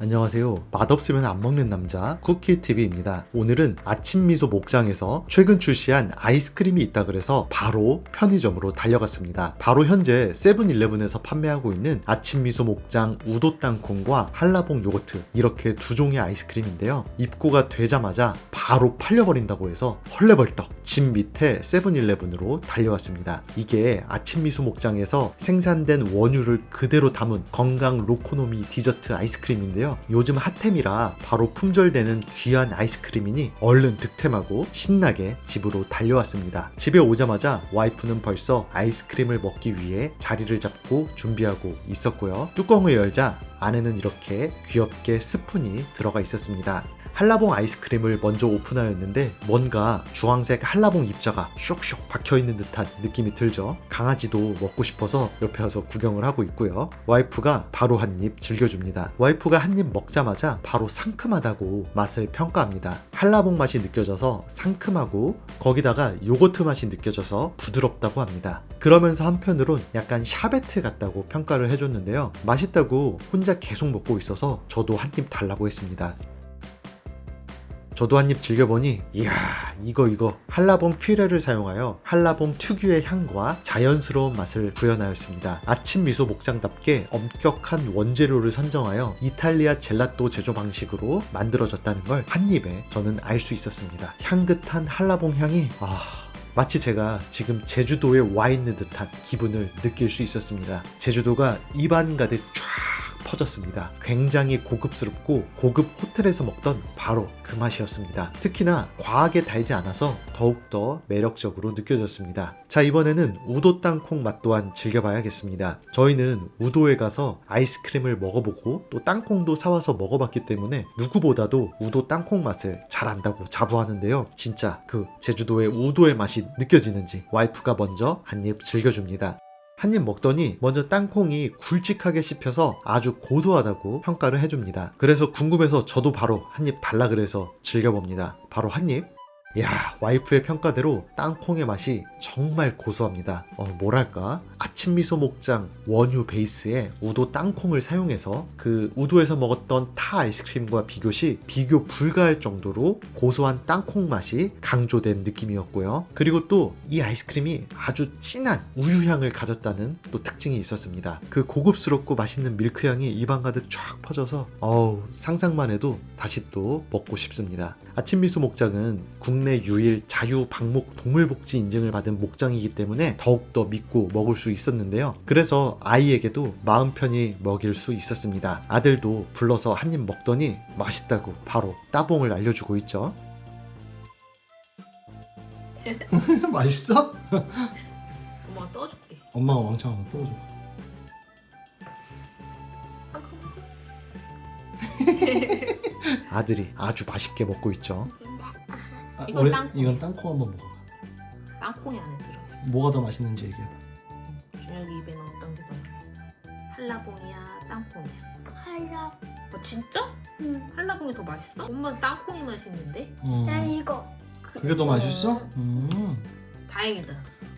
안녕하세요. 맛없으면 안 먹는 남자 쿠키TV입니다. 오늘은 아침 미소 목장에서 최근 출시한 아이스크림이 있다 그래서 바로 편의점으로 달려갔습니다. 바로 현재 세븐일레븐에서 판매하고 있는 아침 미소 목장 우도 땅콩과 한라봉 요거트 이렇게 두 종의 아이스크림인데요. 입고가 되자마자 바로 팔려버린다고 해서 헐레벌떡 집 밑에 세븐일레븐으로 달려왔습니다. 이게 아침 미소 목장에서 생산된 원유를 그대로 담은 건강 로코노미 디저트 아이스크림인데요. 요즘 핫템이라 바로 품절되는 귀한 아이스크림이니 얼른 득템하고 신나게 집으로 달려왔습니다. 집에 오자마자 와이프는 벌써 아이스크림을 먹기 위해 자리를 잡고 준비하고 있었고요. 뚜껑을 열자 안에는 이렇게 귀엽게 스푼이 들어가 있었습니다. 한라봉 아이스크림을 먼저 오픈하였는데 뭔가 주황색 한라봉 입자가 쇽쇽 박혀있는 듯한 느낌이 들죠. 강아지도 먹고 싶어서 옆에 와서 구경을 하고 있고요. 와이프가 바로 한 입 즐겨줍니다. 와이프가 한 입 먹자마자 바로 상큼하다고 맛을 평가합니다. 한라봉 맛이 느껴져서 상큼하고 거기다가 요거트 맛이 느껴져서 부드럽다고 합니다. 그러면서 한편으론 약간 샤베트 같다고 평가를 해줬는데요. 맛있다고 혼자 계속 먹고 있어서 저도 한 입 달라고 했습니다. 저도 한 입 즐겨보니 이야 이거 이거 한라봉 퀴레를 사용하여 한라봉 특유의 향과 자연스러운 맛을 구현하였습니다. 아침 미소 목장답게 엄격한 원재료를 선정하여 이탈리아 젤라또 제조 방식으로 만들어졌다는 걸 한 입에 저는 알 수 있었습니다. 향긋한 한라봉 향이 아 마치 제가 지금 제주도에 와 있는 듯한 기분을 느낄 수 있었습니다. 제주도가 입안 가득 쫙 퍼졌습니다. 굉장히 고급스럽고 고급 호텔에서 먹던 바로 그 맛이었습니다. 특히나 과하게 달지 않아서 더욱더 매력적으로 느껴졌습니다. 자, 이번에는 우도 땅콩 맛 또한 즐겨봐야겠습니다. 저희는 우도에 가서 아이스크림을 먹어보고 또 땅콩도 사와서 먹어봤기 때문에 누구보다도 우도 땅콩 맛을 잘 안다고 자부하는데요. 진짜 그 제주도의 우도의 맛이 느껴지는지 와이프가 먼저 한 입 즐겨줍니다. 한 입 먹더니 먼저 땅콩이 굵직하게 씹혀서 아주 고소하다고 평가를 해줍니다. 그래서 궁금해서 저도 바로 한 입 달라 그래서 즐겨봅니다. 바로 한 입. 야 와이프의 평가대로 땅콩의 맛이 정말 고소합니다. 어, 뭐랄까 아침 미소 목장 원유 베이스에 우도 땅콩을 사용해서 그 우도에서 먹었던 타 아이스크림과 비교시 비교 불가할 정도로 고소한 땅콩 맛이 강조된 느낌이었고요. 그리고 또 이 아이스크림이 아주 진한 우유 향을 가졌다는 또 특징이 있었습니다. 그 고급스럽고 맛있는 밀크 향이 입안 가득 쫙 퍼져서 어우 상상만 해도 다시 또 먹고 싶습니다. 아침 미소 목장은 국내 유일 자유 방목 동물복지 인증을 받은 목장이기 때문에 더욱더 믿고 먹을 수 있었는데요. 그래서 아이에게도 마음 편히 먹일 수 있었습니다. 아들도 불러서 한 입 먹더니 맛있다고 바로 따봉을 알려주고 있죠. 맛있어? 엄마가 떠줄게. 엄마가 왕창 한번 떠줘. 아들이 아주 맛있게 먹고 있죠. 아, 이건 어레- 땅콩. 이건 땅콩 한번 먹어봐. 땅콩이 안에 들어. 뭐가 더 맛있는지 얘기해봐. 준혁이 입에는 어떤 게 더? 맛있어? 한라봉이야, 땅콩이야. 할라. 어 진짜? 응. 한라봉이 더 맛있어? 엄마 땅콩이 맛있는데? 난 이거. 그게 더 맛있어? 음. 다행이다.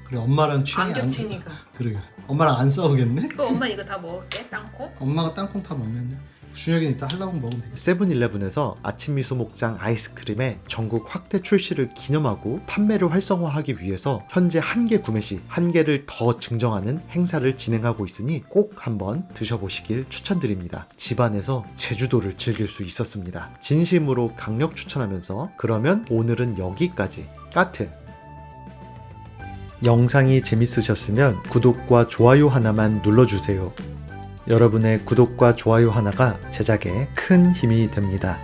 그래 엄마랑 안 취향이 안 겹치니까. 그러게. 엄마랑 안 싸우겠네? 그럼 엄마 이거 다 먹을게. 땅콩. 엄마가 땅콩 다 먹는데. 준혁이는 이따 한라봉 먹으면 되겠다. 세븐일레븐에서 아침 미소 목장 아이스크림의 전국 확대 출시를 기념하고 판매를 활성화하기 위해서 현재 한 개 구매 시 한 개를 더 증정하는 행사를 진행하고 있으니 꼭 한번 드셔보시길 추천드립니다. 집안에서 제주도를 즐길 수 있었습니다. 진심으로 강력 추천하면서 그러면 오늘은 여기까지. 까트. 영상이 재밌으셨으면 구독과 좋아요 하나만 눌러주세요. 여러분의 구독과 좋아요 하나가 제작에 큰 힘이 됩니다.